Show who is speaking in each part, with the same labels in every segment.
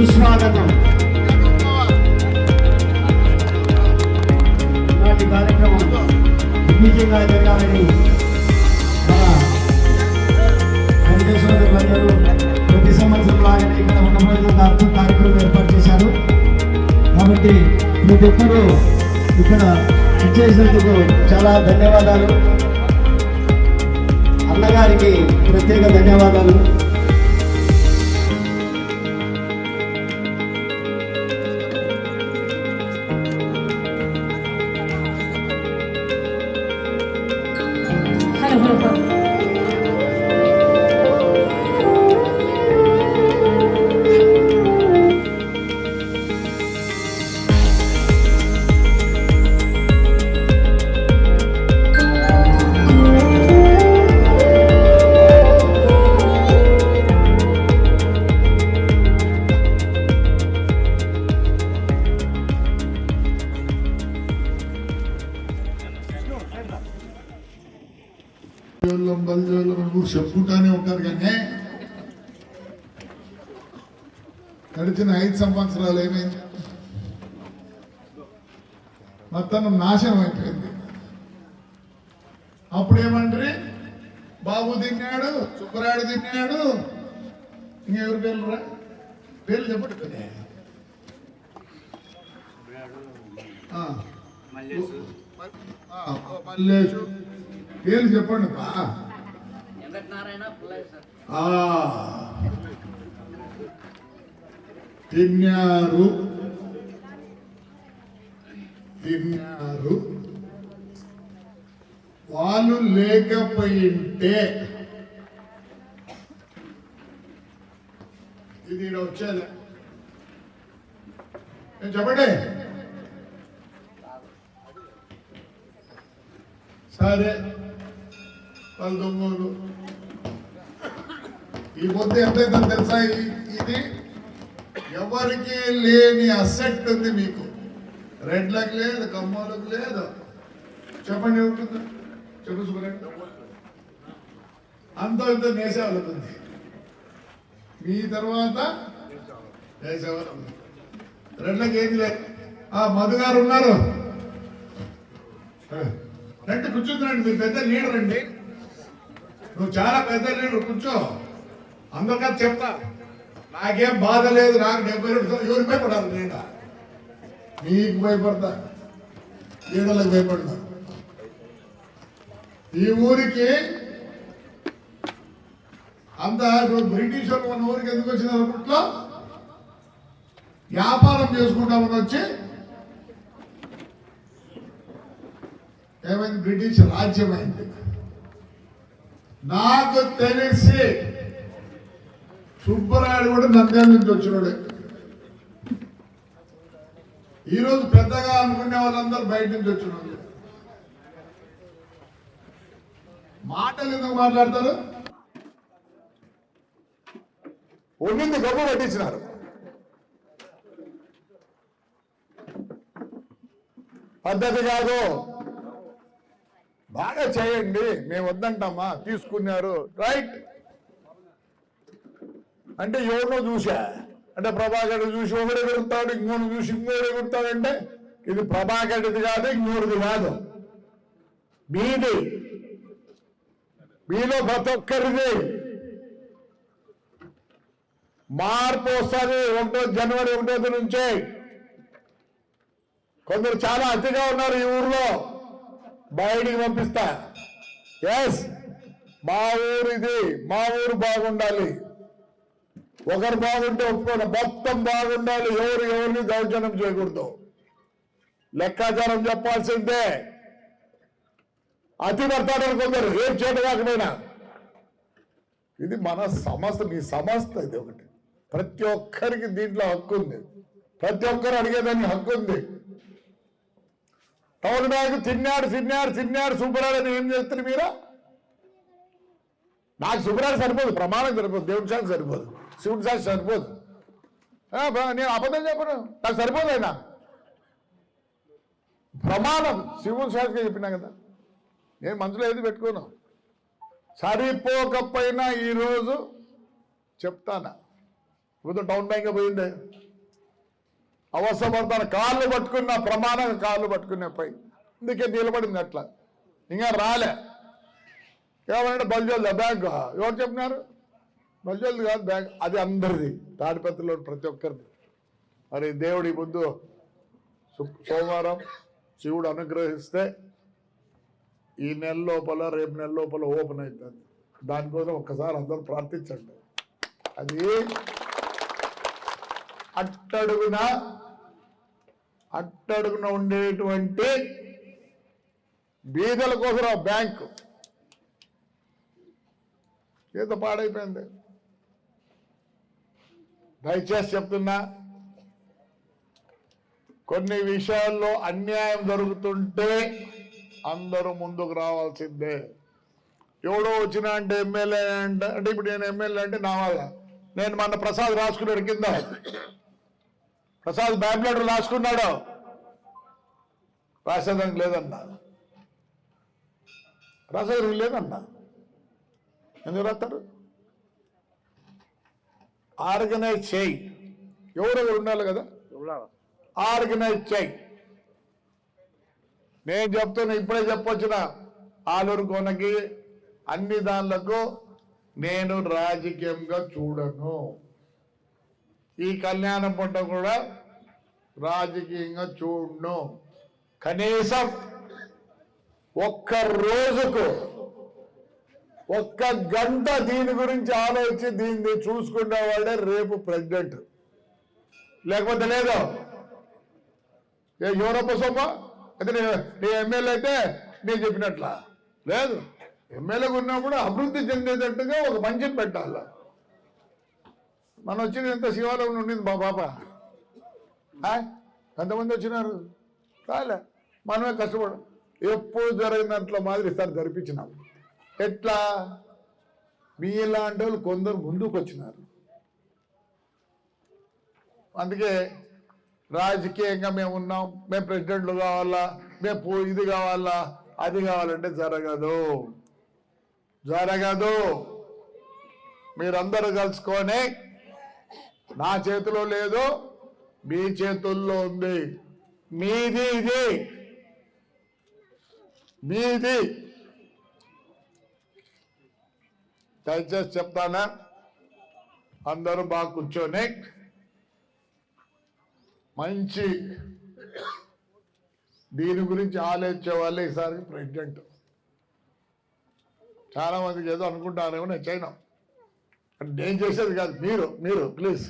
Speaker 1: సుస్వాగతం. ఇలాంటి కార్యక్రమం దిగ్విజయంగా జరగాలని మన వెంకటేశ్వర గారు ప్రతి సంవత్సరం లాగానే ఇక్కడ ఉన్న ప్రజలకు అర్థం కార్యక్రమం ఏర్పాటు చేశారు. కాబట్టి ప్రతి ఒక్కరూ ఇక్కడ ఇచ్చేసినందుకు చాలా ధన్యవాదాలు. అన్నగారికి ప్రత్యేక ధన్యవాదాలు.
Speaker 2: గడిచిన ఐదు సంవత్సరాలు ఏమైంది? మొత్తం నాశనం అయిపోయింది. అప్పుడు ఏమంటారు బాబు తిన్నాడు సుబ్బరాడు తిన్నాడు. ఇంకెవరు పేర్లు రా పేర్లు చెప్పండి మల్లేషు. పేర్లు చెప్పండి బా తిన్నారు తిన్నారు వాళ్ళు లేకపోయింటే ఇది వచ్చేది. నేను చెప్పండి? సరే వాళ్ళు దొంగలు ఈ పొద్దు ఎంత తెలుసా ఇది? ఎవరికి లేని అసెట్ ఉంది మీకు. రెడ్లకు లేదు కమ్మలకు లేదు. చెప్పండి ఏముంటుందో? చెప్పు అంత ఇంత నేసే ఉంది. మీ తర్వాత నేసే వాళ్ళకు ఉంది. రెడ్లకు ఏది లేదు. ఆ మధు గారు ఉన్నారు. రండి కూర్చుందండి మీరు పెద్ద లీడర్ అండి. నువ్వు చాలా పెద్ద లీడర్ కూర్చో. అందరికీ చెప్తా. నాకేం బాధ లేదు నాకు డెబ్బై రెండు ఎవరు భయపడాలి నేను? నీకు భయపడతా. ఈడలకు భయపడతా. ఈ ఊరికి అంత బ్రిటిష్ వాళ్ళు మన ఊరికి ఎందుకు వచ్చిన అప్పట్లో వ్యాపారం చేసుకుంటామని వచ్చి ఏమైంది? బ్రిటిష్ రాజ్యమైంది నాకు తెలిసి సుబ్బరాయుడు కూడా నంద్యాల నుంచి వచ్చినాడు. ఈరోజు పెద్దగా అనుకునే వాళ్ళందరూ బయట నుంచి వచ్చినాడు. మాటలు ఎందుకు మాట్లాడతారు? ఉండింది గొప్ప పట్టించినారు. పద్ధతి కాదు. బాగా చేయండి మేము వద్దంటామా? తీసుకున్నారు. రైట్. అంటే ఎవరినో చూసా అంటే ప్రభాకర్ చూసి ఒకడే ఎగురుతాడు ఇంకోటి చూసి ఇంకోటి ఎగురుతాడంటే ఇది ప్రభాకర్ది కాదు ఇంకోటిది కాదు. మీది. మీలో ప్రతి ఒక్కరిది. మార్పు వస్తుంది ఒకటో జనవరి ఒకటో నుంచే. కొందరు చాలా అతిగా ఉన్నారు ఈ ఊర్లో. బయటికి పంపిస్తా. ఎస్ మా ఊరు ఇది మా ఊరు బాగుండాలి. ఒకరు బాగుంటే ఒప్పుకోండి మొత్తం బాగుండాలి. ఎవరు ఎవరిని దౌర్జన్యం చేయకూడదు. లెక్కాచారం చెప్పాల్సిందే. అతి పడతాడని కొందరు. రేపు చేత ఇది మన సంస్థ మీ సంస్థ ఇది ఒకటి. ప్రతి ఒక్కరికి దీంట్లో హక్కు ఉంది. ప్రతి ఒక్కరు అడిగేదానికి హక్కు ఉంది. టౌన్ బ్యాగ్ తిన్నాడు తిన్నాడు తిన్నాడు సుబ్బరాడు అని ఏం చేస్తారు మీరు? నాకు శుభ్రాలు సరిపోదు. ప్రమాణం సరిపోదు. దేవుడి సరిపోదు. శివుడు సార్ సరిపోదు. నేను అబద్ధం చెప్పను. నాకు సరిపోదు ఆయన. ప్రమాణం శివుడు సార్గా చెప్పినా కదా. నేను మనసులో ఏది పెట్టుకోను. సరిపోకపోయినా ఈరోజు చెప్తానా? ఇప్పుడు టౌన్ బ్యాంక్ పోయిండే. అవసరపడతాను కాళ్ళు పట్టుకున్న ప్రమాణం కాళ్ళు పట్టుకునే పై అందుకే నిలబడింది అట్లా. ఇంకా రాలే. ఏమంటే బల్జోల్దా బ్యాంక్. ఎవరు చెప్పినారు? బల్జోల్ది కాదు బ్యాంక్. అది అందరిది. తాడిపత్రిలో ప్రతి ఒక్కరిది. మరి దేవుడి ముందు సోమవారం శివుడు అనుగ్రహిస్తే ఈ నెల లోపల రేపు నెల లోపల ఓపెన్ అవుతుంది దానికోసం ఒక్కసారి అందరూ ప్రార్థించండి. అది అట్టడుగున అట్టడుగున ఉండేటువంటి బీదల కోసం ఆ బ్యాంకు. ఏదో పాడైపోయింది. దయచేసి చెప్తున్నా కొన్ని విషయాల్లో అన్యాయం జరుగుతుంటే అందరూ ముందుకు రావాల్సిందే. ఎవడో వచ్చినా అంటే ఎమ్మెల్యే అంటే అంటే ఇప్పుడు నేను ఎమ్మెల్యే అంటే నా వల్ల. నేను మన ప్రసాద్ రాసుకున్నాడు కింద. ప్రసాద్ బ్యాంప్లెట్ రాసుకున్నాడు. రాసేదానికి లేదన్నా. రాసేదానికి లేదన్నా. ఎందుకు రాస్తారు? ఆర్గనైజ్ చేయి. ఎవరెవరు ఉండాలి కదా? ఆర్గనైజ్ చేయి. నేను చెప్తున్నా ఇప్పుడే చెప్పొచ్చిన? ఆలూరు కొనకి అన్ని దానిలకు నేను రాజకీయంగా చూడను. ఈ కళ్యాణ పంట కూడా రాజకీయంగా చూడను. కనీసం ఒక్క రోజుకు ఒక్క గంట దీని గురించి ఆలోచించి దీన్ని చూసుకునేవాడే రేపు ప్రెసిడెంట్ లేకపోతే లేదు. ఏ యూరోప్ సొమ్మ అయితే నీ ఎమ్మెల్యే అయితే నేను చెప్పినట్లా. లేదు. ఎమ్మెల్యేగా ఉన్నప్పుడు అభివృద్ధి చెందేటట్టుగా ఒక మంచిని పెట్టాలి. మనం వచ్చిన ఎంత శివాలయం ఉండింది మా పాప? ఆ? ఎంతమంది వచ్చినారు? రాలే. మనమే కష్టపడు. ఎప్పుడు జరిగినట్ల మాదిరి సార్ జరిపించినాం. ఎట్లా? మీ ఇలాంటి వాళ్ళు కొందరు ముందుకు వచ్చినారు. అందుకే రాజకీయంగా మేము ఉన్నాం మేము ప్రెసిడెంట్లు కావాలా మేము ఇది కావాలా అది కావాలంటే జరగదు. జరగదు. మీరందరూ కలుసుకొని నా చేతిలో లేదు మీ చేతుల్లో ఉంది. మీది ఇది. మీది. దయచేసి చెప్తానా? అందరూ బాగా కూర్చొని మంచి దీని గురించి ఆలోచించే వాళ్ళే ఈసారి ప్రెసిడెంట్. చాలా మందికి ఏదో అనుకుంటారేమో నేను చేయను. అంటే నేను చేసేది కాదు మీరు మీరు ప్లీజ్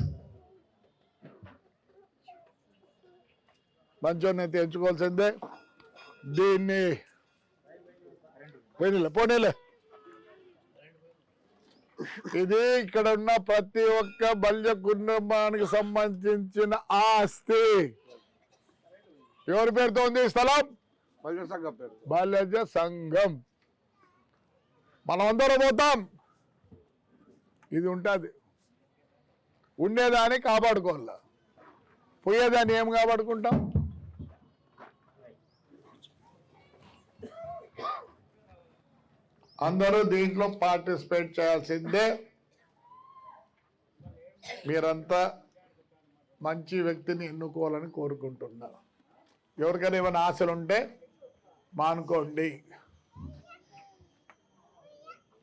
Speaker 2: మంచోని అయితే ఎంచుకోవాల్సిందే. దీన్ని పోనీలే పోనీలే. ఇది ఇక్కడ ఉన్న ప్రతి ఒక్క బల్య కుటుంబానికి సంబంధించిన ఆస్తి. ఎవరి పేరుతో ఉంది స్థలం? బాల్యజ సంఘం. మనమందరం పోతాం. ఇది ఉంటుంది. ఉండేదాన్ని కాపాడుకోవాలి. పోయేదాన్ని ఏం కాపాడుకుంటాం? అందరూ దీంట్లో పార్టిసిపేట్ చేయాల్సిందే. మీరంతా మంచి వ్యక్తిని ఎన్నుకోవాలని కోరుకుంటున్నా. ఎవరికైనా ఏమైనా ఆశలు ఉంటే మానుకోండి.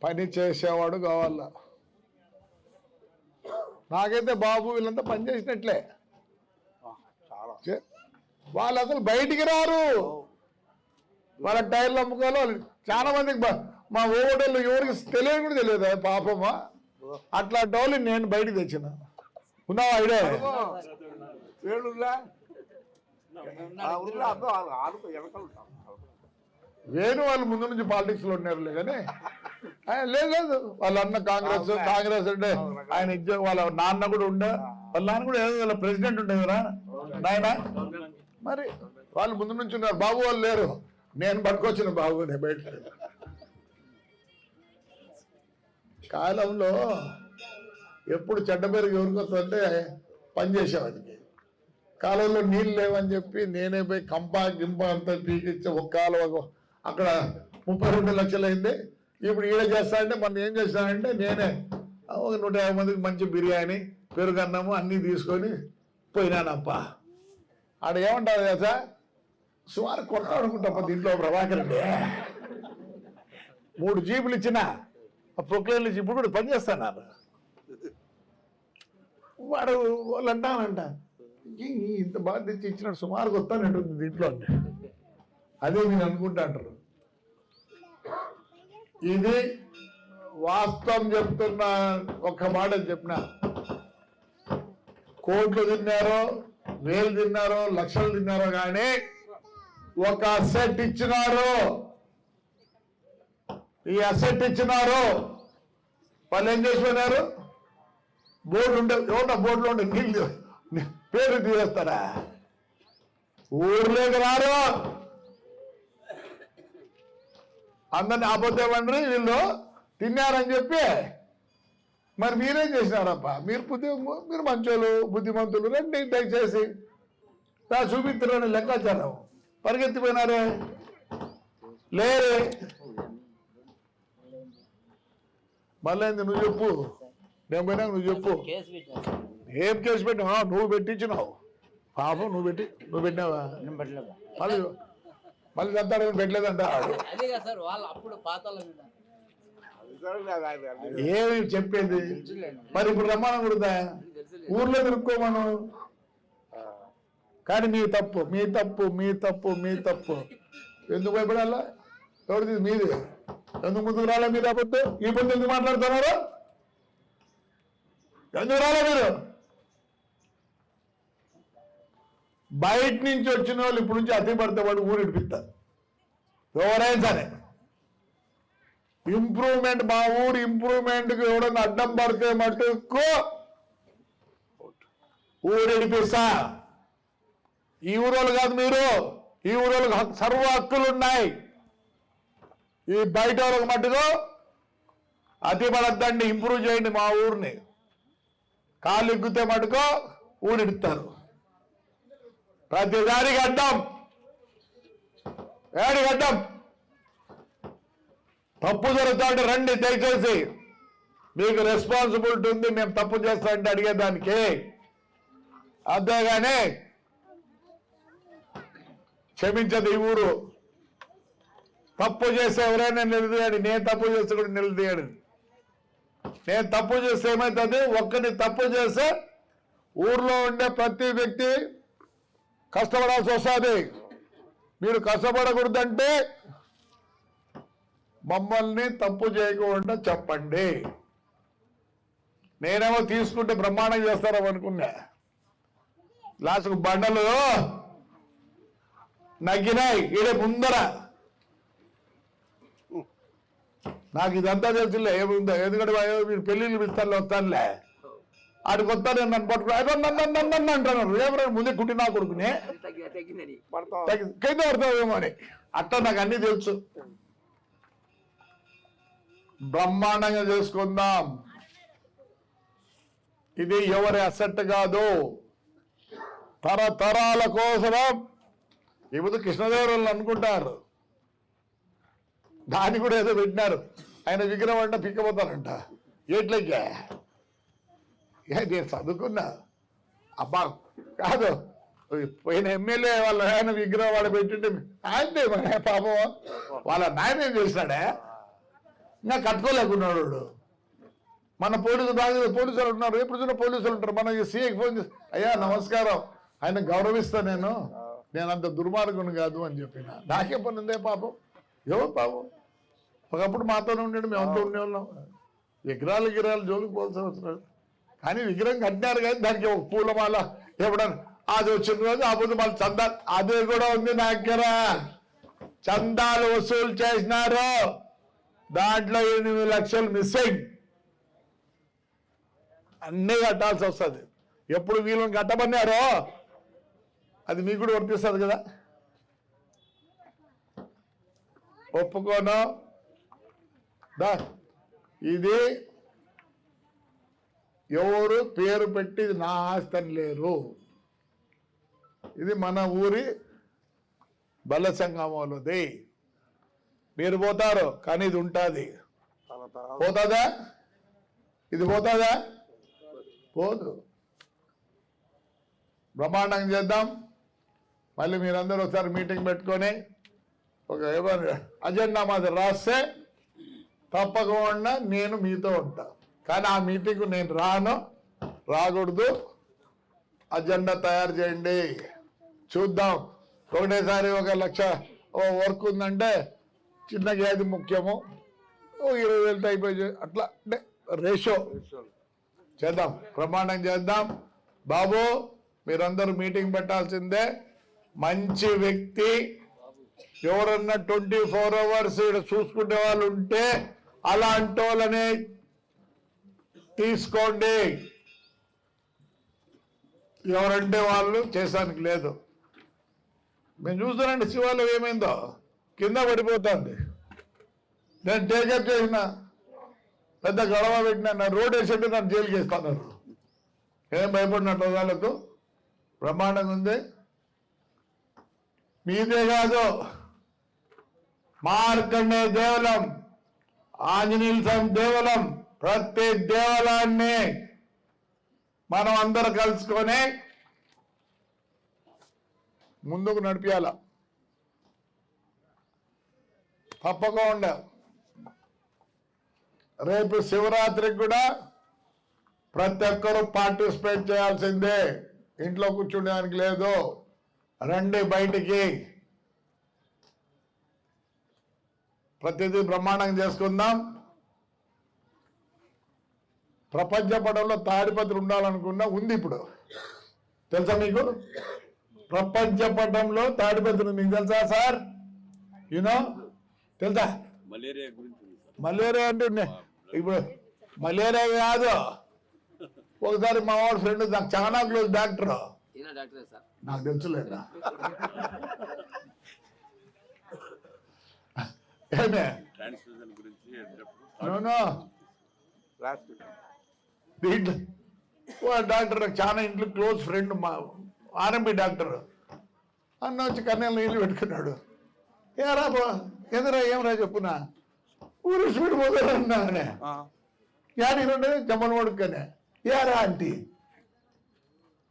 Speaker 2: పని చేసేవాడు కావాల? నాకైతే బాబు వీళ్ళంతా పని చేసినట్లే. వాళ్ళు అసలు బయటికి రారు. వాళ్ళ టైర్లు అమ్ముకోవాలి. చాలా మందికి మా ఓటర్లు ఎవరికి తెలియదు కూడా తెలియదు. పాపమా? అట్లాంటి వాళ్ళు నేను బయటికి తెచ్చిన. ఉన్నావా ఐడియా? వేణు వాళ్ళు ముందు నుంచి పాలిటిక్స్లో ఉన్నారులే కానీ ఆయన లేదు లేదు. వాళ్ళ అన్న కాంగ్రెస్ కాంగ్రెస్ అంటే ఆయన ఇచ్చే వాళ్ళ నాన్న కూడా ఉండే. వాళ్ళ నాన్న కూడా ఏదో వాళ్ళ ప్రెసిడెంట్ ఉండే కదా. నాయన? మరి వాళ్ళు ముందు నుంచి ఉన్నారు. బాబు వాళ్ళు లేరు. నేను పట్టుకొచ్చిన బాబుని బయట కాలంలో ఎప్పుడు చెడ్డ పేరు ఎవరికి వస్తుందంటే పని కాలంలో నీళ్ళు లేవని చెప్పి నేనే పోయి కంప గింప అంతా పీకిచ్చి ఒక కాలువ అక్కడ ముప్పై రెండు లక్షలు అయింది ఇప్పుడు ఈడ చేస్తానంటే మనం ఏం చేస్తానంటే నేనే ఒక నూట యాభై మందికి మంచి బిర్యానీ పెరుగన్నము అన్నీ తీసుకొని పోయినానప్ప. ఆడ ఏమంటారు కదా సుమారు కొడతా దీంట్లో ప్రభాకర్ అండి మూడు జీపులు ఇచ్చిన ఆ ప్రొక్లేన్లు ఇప్పుడు కూడా పనిచేస్తున్నారు వాడు వాళ్ళు అంటానంట ఇంత బాగా తెచ్చి ఇచ్చినట్టు సుమారు వస్తానంటుంది దీంట్లో అంటే అదే నేను అనుకుంటా అంటారు. ఇది వాస్తవం చెప్తున్న ఒక్క మాట చెప్పిన. కోట్లు తిన్నారో వేలు తిన్నారో లక్షలు తిన్నారో కానీ ఒక సెట్ ఇచ్చినారు. ఈ అసెట్ ఇచ్చినారు. వాళ్ళు ఏం చేసిపోయినారు? బోర్డు ఉండే ఎవరన్నా బోర్డులో ఉండే నీళ్ళు పేరు తీసేస్తారా? ఊర్లోకి రారు. అందరిని ఆపోతేమండ్రి వీళ్ళు తిన్నారని చెప్పి. మరి మీరేం చేసినారప్ప మీరు బుద్ధి మీరు మంచోళ్ళు బుద్ధిమంతులు రండి దయచేసి. నా లెక్కాచారం. పరిగెత్తిపోయినారే. లేరే. మళ్ళీ నువ్వు చెప్పు? నేను పోయినా నువ్వు చెప్పు.
Speaker 3: పెట్టాను
Speaker 2: ఏం కేసు పెట్టినావు? నువ్వు పెట్టించినావు. పాపం నువ్వు పెట్టి నువ్వు పెట్టినావా? మళ్ళీ మళ్ళీ చెప్తాడు పెట్టలేదంట ఏమి చెప్పేది? మరి ఇప్పుడు రమ్మని కుడదా ఊర్లో తిరుక్కోమను. కానీ మీ తప్పు మీ తప్పు మీ తప్పు మీ తప్పు. ఎందుకు భయపడాలా? ఎవరిది? మీది. ఎందుకు ముందుకు రాలే మీరు అబద్ధం? ఈ పొద్దు ఎందుకు మాట్లాడుతున్నారు? ఎందుకు రాలే మీరు? బయట నుంచి వచ్చిన వాళ్ళు ఇప్పుడు నుంచి అతి పడితే వాడు ఊరు ఎవరైనా సరే. ఇంప్రూవ్మెంట్ మా ఊరు ఇంప్రూవ్మెంట్కి ఎవడన్నా అడ్డం పడితే మటుకు ఊరు ఈ ఊరోళ్ళు కాదు మీరు. ఈ ఊరోళ్ళకి సర్వ హక్కులు ఉన్నాయి. ఈ బయట వాళ్ళకి మటుకు అతిపడద్దండి ఇంప్రూవ్ చేయండి మా ఊరిని. కాళ్ళు ఎగ్గితే మటుకు ఊడిస్తారు ప్రతిదానికి అడ్డం ఏడికి అడ్డం తప్పు జరుగుతుంటే రండి దయచేసి. మీకు రెస్పాన్సిబిలిటీ ఉంది మేము తప్పు చేస్తామంటే అడిగేదానికి. అంతేగాని క్షమించదు ఈ ఊరు. తప్పు చేస్తే ఎవరైనా నిలదీయాడు నేను తప్పు చేస్తే కూడా నిలదీయాడు నేను తప్పు చేస్తే ఏమవుతుంది ఒక్కరిని తప్పు చేస్తే ఊర్లో ఉండే ప్రతి వ్యక్తి కష్టపడాల్సి వస్తుంది. మీరు కష్టపడకూడదంటే మమ్మల్ని తప్పు చేయకుండా చెప్పండి. నేనేమో తీసుకుంటే బ్రహ్మాండం చేస్తారో అనుకున్నా. లాస్ట్కు బండలు నగ్గినాయి. ఈడ ముందర నాకు ఇదంతా తెలుసులే ఏముందో ఎందుకంటే వా- మీరు పెళ్ళిళ్ళు ఇస్తాను వస్తానులే. ఆడికి వస్తాను నన్ను పట్టుకుని "అయ్యో, నన్ను నన్ను నన్ను నన్ను అంటున్నారు ఏమన్నా ముందే కుట్టి నా కొడుకునే? కింద పడతావేమో అని. అట్లా నాకు అన్ని తెలుసు. బ్రహ్మాండంగా చేసుకుందాం. ఇది ఎవరి అసెట్ కాదు. తరతరాల కోసరం ఇప్పుడు కృష్ణదేవరాయలు అనుకుంటారు. దాన్ని కూడా ఏదో పెట్టినారు. ఆయన విగ్రహం అంటే పిక్కపోతారంట. ఎట్లయితే ఏ నేను చదువుకున్నా. అబ్బా కాదు. పోయిన ఎమ్మెల్యే వాళ్ళ ఆయన విగ్రహం వాడు పెట్టింటే ఆయనే మన పాపం. వాళ్ళ నాయన ఏం చేసినాడే ఇంకా కట్టుకోలేకున్నాడు వాడు. మన పోలీసు బాగా పోలీసులు ఉన్నారు. ఎప్పుడు చూడ పోలీసులు ఉంటారు? మన సీఏకి ఫోన్ చేసి అయ్యా నమస్కారం. ఆయన గౌరవిస్తా నేను. నేను అంత దుర్మార్గుని కాదు అని చెప్పిన. నాకే పని ఉందే పాపం? ఎవరు పాపం? ఒకప్పుడు మాతోనే ఉండండి మేము అంతా ఉండేవాళ్ళం. విగ్రహాలు గిరాలు జోలికి పోవాల్సిన అవసరం కానీ విగ్రహం కట్టినారు కానీ దానికి ఒక పూలమాల ఎప్పుడన్నా అది వచ్చిన రోజు ఆ ముందు మళ్ళీ చందా అదే కూడా ఉంది నా దగ్గర చందాలు వసూలు చేసినారు. దాంట్లో ఎనిమిది లక్షలు మిస్సింగ్. అన్నీ కట్టాల్సి వస్తుంది. ఎప్పుడు వీళ్ళని కట్టమన్నారో? అది మీకు కూడా వర్తిస్తుంది కదా? ఒప్పుకోను. దా. ఇది ఎవరు పేరు పెట్టి నా ఆస్తి లేరు. ఇది మన ఊరి బల సంగమంలోది మీరు పోతారు కానీ ఇది ఉంటుంది. పోతుందా? ఇది పోతుందా? పోదు. బ్రహ్మాండంగా చేద్దాం. మళ్ళీ మీరందరూ ఒకసారి మీటింగ్ పెట్టుకొని ఒక ఏమన్నా అజెండా మాది రాస్తే తప్పకుండా నేను మీతో ఉంటా. కానీ ఆ మీటింగ్ నేను రాను. రాకూడదు. అజెండా తయారు చేయండి. చూద్దాం. ఒకటేసారి ఒక లక్ష వర్క్ ఉందంటే చిన్న వ్యాధి ముఖ్యము. ఇరవై వేలతో అయిపోయి అట్లా అంటే రేషో. చేద్దాం. ప్రమాణం చేద్దాం. బాబు మీరందరూ మీటింగ్ పెట్టాల్సిందే. మంచి వ్యక్తి. ఎవరన్నా ట్వంటీ ఫోర్ అవర్స్ చూసుకునే వాళ్ళు ఉంటే అలాంటి వాళ్ళని తీసుకోండి. ఎవరంటే వాళ్ళు చేసానికి లేదు. మేము చూస్తానండి శివాలయం ఏమైందో? కింద పడిపోతుంది. నేను టేకప్ చేసిన పెద్ద గొడవ పెట్టిన నా రోడ్ వేసేట్టు నన్ను జైలుకి వేస్తున్నారు. ఏం భయపడినట్టు వాళ్ళకు? బ్రహ్మాండంగా ఉంది. మీదే కాదు. మార్కండే దేవలం ఆంజనేయుల స్వామి దేవలం ప్రతి దేవాలయాన్ని మనం అందరు కలుసుకొని ముందుకు నడిపించాల తప్పకుండా. రేపు శివరాత్రికి కూడా ప్రతి ఒక్కరూ పార్టిసిపేట్ చేయాల్సిందే. ఇంట్లో కూర్చునేదానికి లేదు. రండి బయటికి. ప్రతిదీ బ్రహ్మాండంగా చేసుకుందాం. ప్రపంచ పటంలో తాడిపత్రి ఉండాలనుకున్నా ఉంది ఇప్పుడు. తెలుసా మీకు? ప్రపంచ పటంలో తాడిపత్రి. మీకు తెలుసా సార్? యూనో తెలుసా?
Speaker 4: మలేరియా
Speaker 2: అంటే నే- ఇప్పుడు మలేరియా కాదు. ఒకసారి మా వాడు ఫ్రెండ్ నాకు చాలా క్లోజ్ డాక్టర్
Speaker 3: ఈయన డాక్టరే సార్.
Speaker 2: నాకు తెలుసులేదా
Speaker 4: ట్రాన్స్ఫ్యూజన్ గురించి
Speaker 2: దీంట్లో డాక్టర్ నాకు చాలా ఇంట్లో క్లోజ్ ఫ్రెండ్ మా ఆర్ఎంపి డాక్టర్. అన్న వచ్చి కన్నెల నీళ్ళు పెట్టుకున్నాడు. ఏరా బా ఎదురా ఏమరా చెప్పునా ఊరు స్పీడ్ పోతారన్నా యాడికి రెండు? జమ్మలు పడుకనే ఏరా ఆంటీ.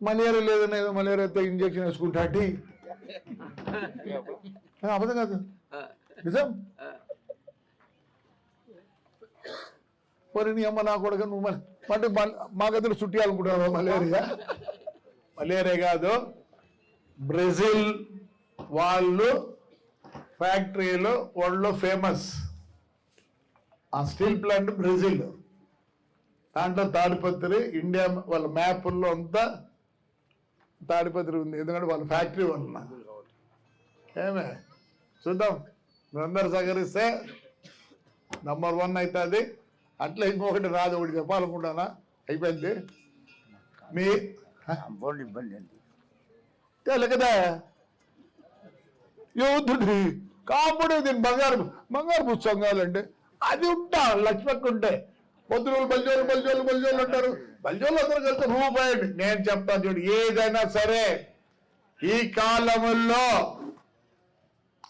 Speaker 2: మలేరియా లేదని ఏదో మలేరియాతో ఇంజక్షన్ వేసుకుంటా అబద్ధం కాదు. నిజం? మరి నీ అమ్మ నా కొడుకు నువ్వు మళ్ళీ అంటే మా గదిలో చుట్టాలనుకుంటున్నావు మలేరియా? మలేరియా కాదు. బ్రెజిల్ వాళ్ళు ఫ్యాక్టరీలో వరల్డ్ ఫేమస్. ఆ స్టీల్ ప్లాంట్ బ్రెజిల్. దాంట్లో తాడిపత్రి ఇండియా వాళ్ళ మ్యాప్ల్లో అంతా తాడిపత్రి ఉంది. ఎందుకంటే వాళ్ళ ఫ్యాక్టరీ వలన. ఏమే? చూద్దాం. మీరందరూ సహకరిస్తే నంబర్ వన్ అవుతుంది అట్లా ఇంకొకటి రాదు ఒకటి చెప్పాలనుకుంటానా అయిపోయింది. మీ
Speaker 5: ఇబ్బంది అండి.
Speaker 2: కదా యోధుడి కాపుడు దీని బంగారు బంగారు పుస్తకాలండి అది ఉంటా లక్ష్మక్ ఉంటే పొద్దులు బల్జోలు బల్జోలు బల్జోలు అంటారు. బల్జోలు అందరూ కలిసి రూపాయి అండి. నేను చెప్తాను చూడు ఏదైనా సరే ఈ కాలముల్లో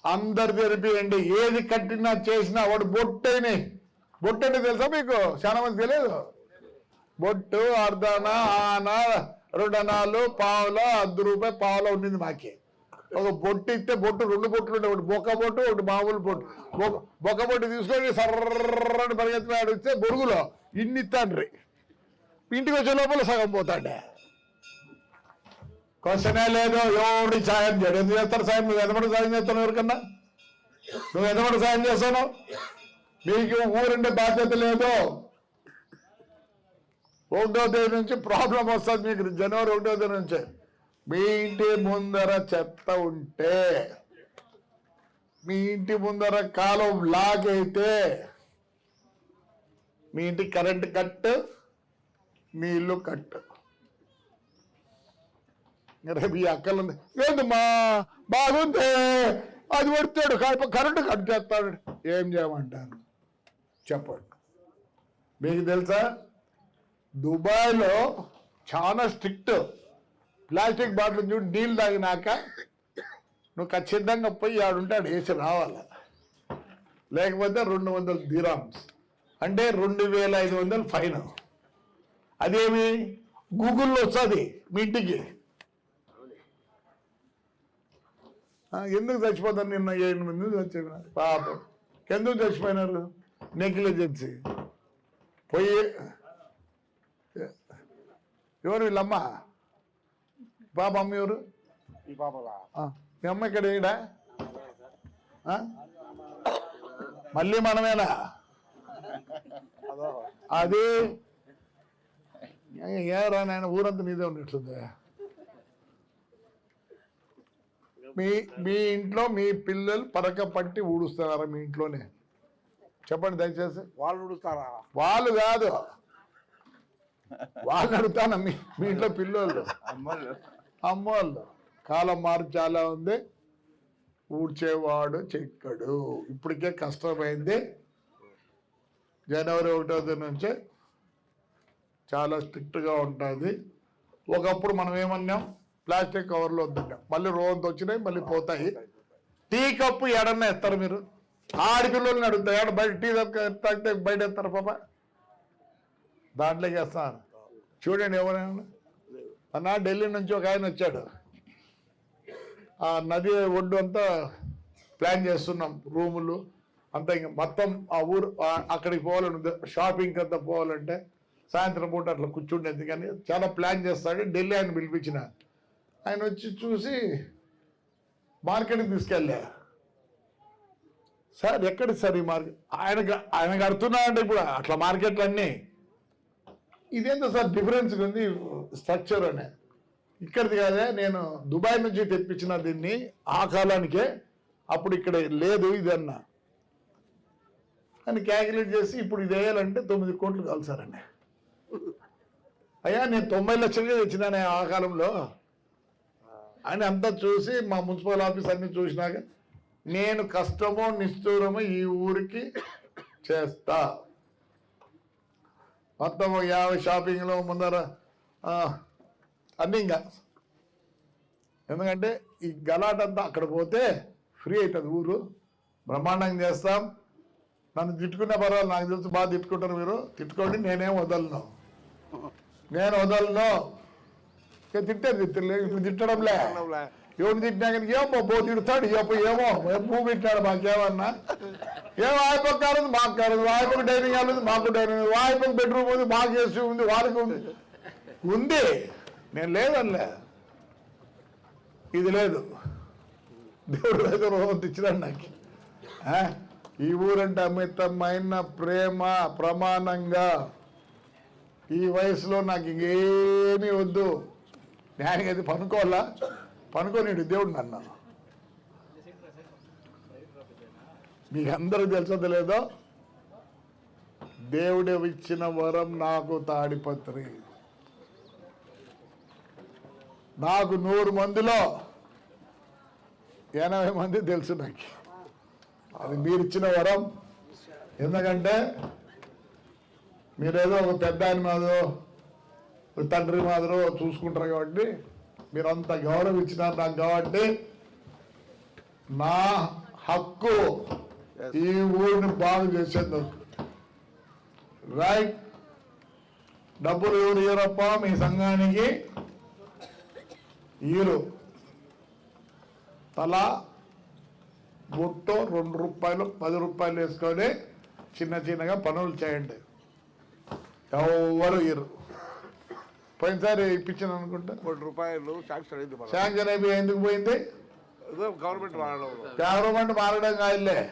Speaker 2: అందరు తెరిపియండి ఏది కట్టినా చేసినా వాడు బొట్టని. బొట్టని తెలుసా మీకు? చాలా మంది తెలియదు బొట్టు అర్ధన ఆన రెండనాలు పావుల అర్ధ రూపాయి పావుల ఉండింది మాకే. ఒక బొట్టు ఇస్తే బొట్టు రెండు బొట్లు ఉండే ఒకటి బొక్క బొట్టు ఒకటి మామూలు బొట్టు. బొక్క- బొక్క బొట్టు తీసుకొని సర్రని పరిగెత్తి ఆడిస్తే బొరుగులో ఇన్ని ఇస్తాండ్రి ఇంటికి వచ్చే లోపల సగం పోతాడే. క్వశ్చనే లేదు ఎవడి సాయం చేయడు. ఎందుకు చేస్తారు సాయం? నువ్వు ఎంతమంది సాయం చేస్తావు ఎవరికన్నా? నువ్వు ఎంతమంది సాయం చేస్తాను? మీకు ఊరుండే బాధ్యత లేదు. ఒకటో తేదీ నుంచి ప్రాబ్లం వస్తుంది మీకు. జనవరి ఒకటో తేదీ నుంచి. మీ ఇంటి ముందర చెత్త ఉంటే మీ ఇంటి ముందర కాలం లాగ్ అయితే మీ ఇంటి కరెంట్ కట్ మీ ఇల్లు కట్ రేపు ఈ అక్కలు ఏందమ్మా బాగుంది అది పడతాడు కరెంటు కట్ చేస్తాడు. ఏం చేయమంటారు? చెప్పండి. మీకు తెలుసా? దుబాయ్లో చాలా స్ట్రిక్ట్ ప్లాస్టిక్ బాటిల్ చూడు నీళ్ళు తాగినాక నువ్వు ఖచ్చితంగా పోయి ఆడుంటాడు వేసి రావాలి? లేకపోతే రెండు వందల దిరామ్స్. అంటే రెండు వేల ఐదు వందలు ఫైన్. అదేమి? గూగుల్లో వస్తుంది మీ ఇంటికి ఆ, ఎందుకు చచ్చిపోతారు నిన్న ఏడు మంది చచ్చిపోయినారు పాపం ఎందుకు చచ్చిపోయినారు నెగ్లిజెన్సీ పోయి ఎవరు వీళ్ళమ్మ పాప అమ్మ ఎవరు
Speaker 5: ఈ పాపలా
Speaker 2: ఆ, మీ అమ్మ ఇక్కడ ఏడా ఆ? మళ్ళీ మనమేనా
Speaker 5: అదో
Speaker 2: అది ఏరా నాయన ఊరంతా నీదే ఉన్నట్లుంది మీ మీ ఇంట్లో మీ పిల్లలు పరక పట్టి ఊడుస్తున్నారా మీ ఇంట్లోనే? చెప్పండి దయచేసి.
Speaker 5: వాళ్ళు ఉడుస్తారా
Speaker 2: వాళ్ళు కాదు. వాళ్ళు అడుగుతాను మీ మీ ఇంట్లో పిల్లోళ్ళు. అమ్మోళ్ళు. కాలం మారు చాలా ఉంది. ఊడ్చేవాడు చెక్కడు. ఇప్పటికే కష్టమైంది. జనవరి ఒకటో తేదీ నుంచే చాలా స్ట్రిక్ట్గా ఉంటుంది. ఒకప్పుడు మనం ఏమన్నాం? ప్లాస్టిక్ కవర్లు వద్దంట. మళ్ళీ రోజు వచ్చినాయి మళ్ళీ పోతాయి. టీ కప్పు ఎడన్నా ఎత్తారు మీరు? ఆడపిల్లల్ని అడుగుతారు. ఎక్కడ బయట టీ తాగితే బయట ఎత్తారు పాప? దాంట్లోకి వేస్తాను చూడండి ఎవరైనా. అన్న ఢిల్లీ నుంచి ఒక ఆయన వచ్చాడు. ఆ నది ఒడ్డు అంతా ప్లాన్ చేస్తున్నాం రూములు. అంతా ఇంకా మొత్తం ఆ ఊరు అక్కడికి పోవాలని షాపింగ్కి అంతా పోవాలంటే సాయంత్రం పూట అట్లా కూర్చుండేది. కానీ చాలా ప్లాన్ చేస్తాడు. ఢిల్లీ ఆయన పిలిపించిన. ఆయన వచ్చి చూసి మార్కెట్కి తీసుకెళ్ళా. సార్ ఎక్కడ సార్ ఈ మార్కెట్ ఆయన ఆయన కడుతున్నా అంటే ఇప్పుడు అట్లా మార్కెట్లు అన్నీ ఇదేంటో సార్ డిఫరెన్స్ ఉంది స్ట్రక్చర్ అనే. ఇక్కడిది కాదే నేను దుబాయ్ నుంచి తెప్పించిన దీన్ని ఆ కాలానికే అప్పుడు ఇక్కడ లేదు ఇది అన్న. అని క్యాలిక్యులేట్ చేసి ఇప్పుడు ఇది వేయాలంటే తొమ్మిది కోట్లు కావాలి సార్ అయ్యా నేను తొంభై లక్షలుగా తెచ్చినానే ఆ కాలంలో. అని అంతా చూసి మా మున్సిపల్ ఆఫీస్ అన్ని చూసినాక నేను కష్టమో నిష్ఠూరమో ఈ ఊరికి చేస్తా. మొత్తం ఒక యాభై షాపింగ్లో ముందర అన్నీ ఇంకా. ఎందుకంటే ఈ గలాట్ అంతా అక్కడ పోతే ఫ్రీ అవుతుంది ఊరు. బ్రహ్మాండంగా చేస్తాం. నన్ను తిట్టుకునే పర్వాలేదు నాకు తెలుసు బాగా తిట్టుకుంటారు మీరు. తిట్టుకోండి నేనేం వదలను. నేను వదలను. ఇక తిట్టారు తిట్టలే ఇప్పుడు తిట్టడంలే. ఎవరు తిట్టినా కానీ ఏమో బో తిడతాడు ఏమో ఏమో పువ్వు పెట్టాడు మాకేమన్నా? ఏం వాయిపక్క కాదు మాకు కాదు వాయిపక్క డైనింగ్ హాల్ ఉంది మాకు డైనింగ్ వాయిపక్క బెడ్రూమ్ ఉంది మాకు ఏసీ ఉంది వాళ్ళకి ఉంది. ఉంది. నేను లేదనిలే. ఇది లేదు. దేవుడు రోజు ఇచ్చినాడు నాకు. ఆ? ఈ ఊరంటే అమితమైన ప్రేమ ప్రమాణంగా. ఈ వయసులో నాకు ఇంకేమీ వద్దు. నేను అది పనుకోవాలా? పనుకోలేడు దేవుడు నన్ను. మీకు అందరూ తెలుసో లేదో? దేవుడు ఇచ్చిన వరం నాకు తాడిపత్రి. నాకు నూరు మందిలో ఎనభై మంది తెలుసు నాకు. అది మీరు ఇచ్చిన వరం. ఎందుకంటే మీరేదో ఒక పెద్ద ఆయన మాదో తండ్రి మాదిరో చూసుకుంటారు కాబట్టి మీరు అంత గౌరవం ఇచ్చినారు నాకు కాబట్టి నా హక్కు ఈ ఊరిని బాగు చేసేందుకు. రైట్ డబ్బులు ఎవరు ఇయ్యరప్ప మీ సంఘానికి? ఈరు. తలా బుట్టో రెండు రూపాయలు పది రూపాయలు వేసుకొని చిన్న చిన్నగా పనులు చేయండి. ఎవరు ఇరు పోయినసారి ఇప్పించాను అనుకుంటా.
Speaker 5: కోటి రూపాయలు శాంక్షన్ అయింది
Speaker 2: శాంక్షన్ అయిపోయి ఎందుకు పోయింది?
Speaker 5: ఏదో గవర్నమెంట్ వాడడం
Speaker 2: గవర్నమెంట్ మారడం కాదులే.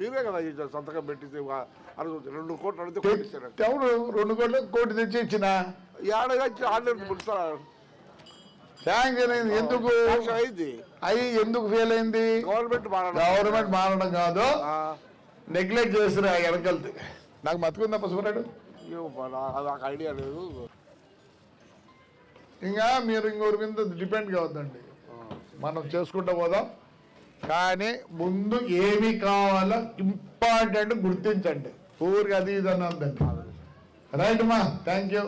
Speaker 5: మీరే కదా ఈ సంతకం పెట్టింది. వా- అడుగు రెండు కోట్లు అడిగితే కోటి ఇచ్చారు.
Speaker 2: ఎవరు రెండు కోట్లు కోటి తెచ్చి ఇచ్చిన?
Speaker 5: ఏడగా ఇచ్చి ఆర్డర్ ముడుస్తారు
Speaker 2: శాంక్షన్ అయింది. ఎందుకు?
Speaker 5: శాంక్షన్ అయింది.
Speaker 2: అయి ఎందుకు ఫెయిల్ అయింది?
Speaker 5: గవర్నమెంట్ వాడడం
Speaker 2: గవర్నమెంట్ మారడం కాదు.
Speaker 5: ఆ,
Speaker 2: నెగ్లెక్ట్ చేసిన వెనకల్ది. నాకు మతుకుందా పసుపురాడు
Speaker 5: ఏమో మరి నాకు ఐడియా లేదు.
Speaker 2: ఇంకా మీరు ఇంకోరి మీద డిపెండ్ కావద్దండి. మనం చేసుకుంటూ పోదాం. కానీ ముందు ఏమి కావాలో ఇంపార్టెంట్ గుర్తించండి. ఊరికి అది ఇది అని అందండి రైట్ మా? Thank you